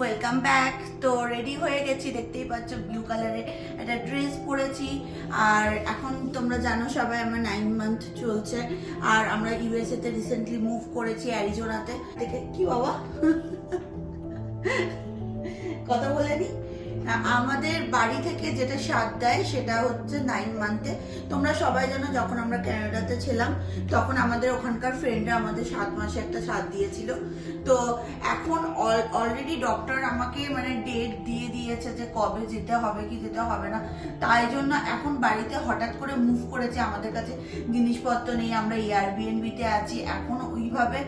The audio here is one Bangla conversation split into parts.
ওয়েলকাম ব্যাক তো রেডি হয়ে গেছি, দেখতেই পাচ্ছ ব্লু কালারের একটা ড্রেস পরেছি। আর এখন তোমরা জানো সবাই আমার নাইন মান্থ চলছে। আর আমরা ইউএসএ তে রিসেন্টলি মুভ করেছি অ্যারিজোনাতে দেখে কি বাবা? কথা বলে নি? আমাদের বাড়ি থেকে যেটা স্বাদ দেয় সেটা হচ্ছে নাইন মান্থে তোমরা সবাই জানো যখন আমরা ক্যানাডাতে ছিলাম, তখন আমাদের ওখানকার ফ্রেন্ডরা আমাদের সাত মাসে একটা স্বাদ দিয়েছিল। তো এখন অলরেডি ডক্টর আমাকে মানে ডেট দিয়ে দিয়েছে যে কবে যেতে হবে কি যেতে হবে না। তাই জন্য এখন বাড়িতে হঠাৎ করে মুভ করেছে আমাদের কাছে। জিনিসপত্র নেই, আমরা এয়ারবিএনবিতে আছি। এখন ওইভাবে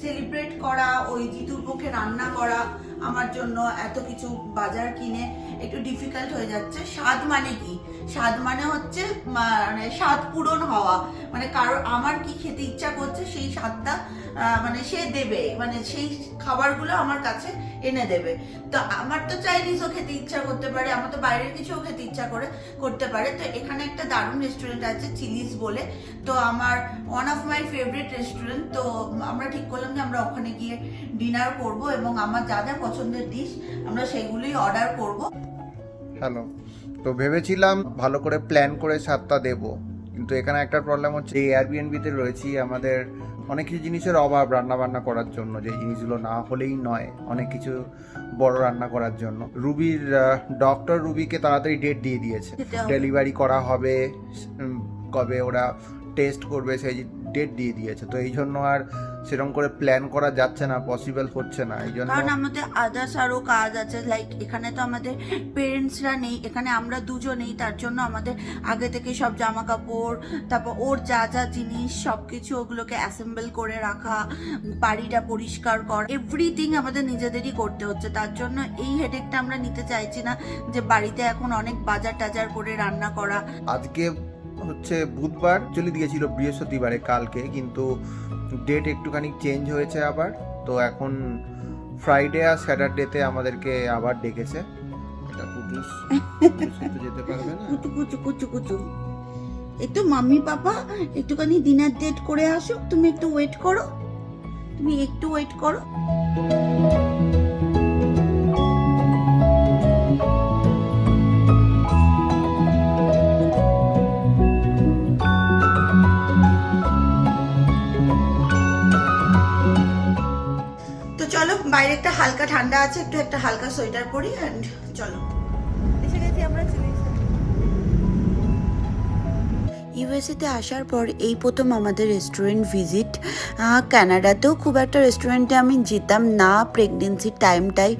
সেলিব্রেট করা, ওই জিতুর পক্ষে রান্না করা আমার জন্য এত কিছু বাজার কিনে একটু ডিফিকাল্ট হয়ে যাচ্ছে। স্বাদ মানে কি? স্বাদ মানে হচ্ছে মানে স্বাদ পূরণ হওয়া। মানে কারোর আমার কি খেতে ইচ্ছা করছে সেই স্বাদটা মানে সে দেবে। মানে সেই খাবারগুলো আমার কাছে এনে দেবে। তো আমার তো চাইনিজও খেতে ইচ্ছা করতে পারে, আমার তো বাইরের কিছুও খেতে ইচ্ছা করে, করতে পারে। তো এখানে একটা দারুণ রেস্টুরেন্ট আছে চিলিস বলে। তো আমার one of my favourite restaurant তো আমরা ঠিক করলাম যে আমরা ওখানে গিয়ে ডিনার করব এবং আমার যা যা পছন্দের ডিশ আমরা সেগুলোই অর্ডার করব। হ্যালো তো ভেবেছিলাম ভালো করে প্ল্যান করে সাতটা দেব। কিন্তু এখানে একটা প্রবলেম হচ্ছে এই এয়ারবিএনবিতে রয়েছি আমাদের অনেক কিছু জিনিসের অভাব রান্না বান্না করার জন্য যে জিনিসগুলো না হলেই নয় অনেক কিছু বড় রান্না করার জন্য। রুবির ডক্টর রুবিকে তাড়াতাড়ি ডেট দিয়ে দিয়েছে। ডেলিভারি করা হবে কবে ওরা টেস্ট করবে সেই ডেট দিয়ে দিয়েছে। তো এই জন্য আর সেরকম করে প্ল্যান করা যাচ্ছে না পসিবল হচ্ছে না। এই জন্য কারণ আমাদের আদার্স আরও কাজ আছে লাইক এখানে তো আমাদের পেরেন্টসরা নেই এখানে আমরা দুজনেই তার জন্য আমাদের আগে থেকে সব জামা কাপড় তারপর ওর যা যা জিনিস সব কিছু ওগুলোকে অ্যাসেম্বল করে রাখা বাড়িটা পরিষ্কার কর এভরিথিং আমাদের নিজেদেরই করতে হচ্ছে। তার জন্য এই হেডেকটা আমরা নিতে চাইছি না যে বাড়িতে এখন অনেক বাজার টাজার করে রান্না করা। আজকে হচ্ছে বুধবার, চলে দিয়েছিল বৃহস্পতিবারে কালকে, কিন্তু ডেট একটুখানি চেঞ্জ হয়েছে আবার। তো এখন ফ্রাইডে আর স্যাটারডেতে আমাদেরকে আবার ডেকেছে। যেতে পারবে না। কুচু কুচু কুচু একটু মাম্মি পাপা, একটুখানি ডিনার ডেট করে আসো তুমি একটু ওয়েট করো। তুমি একটু ওয়েট করো। চলো বাইরে একটা হালকা ঠান্ডা আছে একটু একটা হালকা সোয়েটার পরি অ্যান্ড চলো। ইউএসএতে আসার পর এই প্রথম আমাদের রেস্টুরেন্ট ভিজিট কানাডাতেও খুব একটা রেস্টুরেন্টে আমি যেতাম না প্রেগনেন্সির টাইমটাই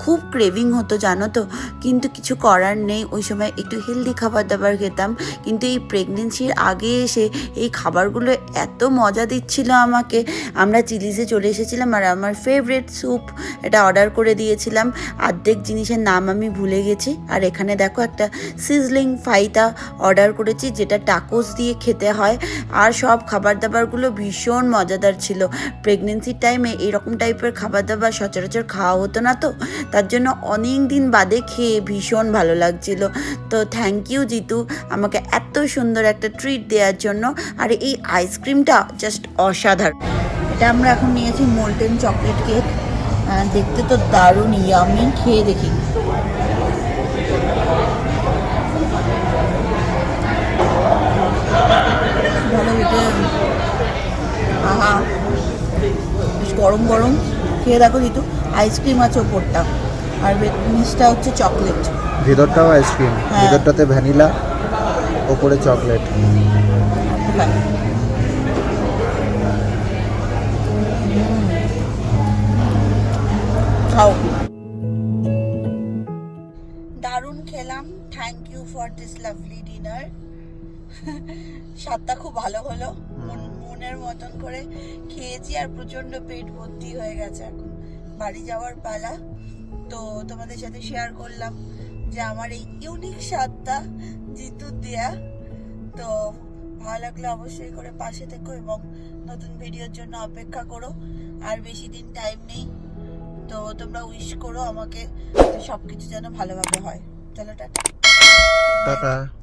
খুব ক্রেভিং হতো, জানো তো? কিন্তু কিছু করার নেই, ওই সময় একটু হেলদি খাবার দাবার খেতাম। কিন্তু এই প্রেগনেন্সির আগে এসে এই খাবারগুলো এত মজা দিচ্ছিল আমাকে। আমরা চিলিজে চলে এসেছিলাম আর আমার ফেভারিট স্যুপ এটা অর্ডার করে দিয়েছিলাম। অর্ধেক জিনিসের নাম আমি ভুলে গেছি। আর এখানে দেখো একটা সিজলিং ফাইতা অর্ডার করেছি, যেটা টাকোস দিয়ে খেতে হয়। আর সব খাবার দাবারগুলো ভীষণ মজাদার ছিল। প্রেগনেন্সির টাইমে এরকম টাইপের খাবার দাবার সচরাচর খাওয়া হতো না তো। তার জন্য অনেক দিন বাদে খেয়ে ভীষণ ভালো লাগছিল। তো থ্যাংক ইউ জিতু, আমাকে এত সুন্দর একটা ট্রিট দেওয়ার জন্য। আর এই আইসক্রিমটা জাস্ট অসাধারণ। এটা আমরা এখন নিয়েছি মোল্টেন চকলেট কেক দেখতে তো দারুণ ইয়ামি খেয়ে দেখি। গরম গরম। খেয়ে দেখো জিতু আইসক্রিম আছে ওপরটা। আর নিচটা হচ্ছে চকলেট ভেতরটাও আইসক্রিম হ্যাঁ। ভেতরটাতে ভ্যানিলা ওপরে চকলেট হ্যাঁ। খাও। দারুণ খেলাম। Thank you for this lovely dinner স্বাদটা খুব ভালো হলো। মনের মতন করে খেয়েছি আর প্রচণ্ড পেট ভর্তি হয়ে গেছে এখন। বাড়ি যাওয়ার পালা। তো তোমাদের সাথে শেয়ার করলাম যে আমার এই ইউনিক স্বাদটা জিতু দেয়া। তো ভালো লাগলে অবশ্যই করে পাশে থেকো এবং নতুন ভিডিওর জন্য অপেক্ষা করো। আর বেশি দিন টাইম নেই। তো তোমরা উইশ করো আমাকে সব কিছু যেন ভালোভাবে হয়। চলো, টাটা। টাটা।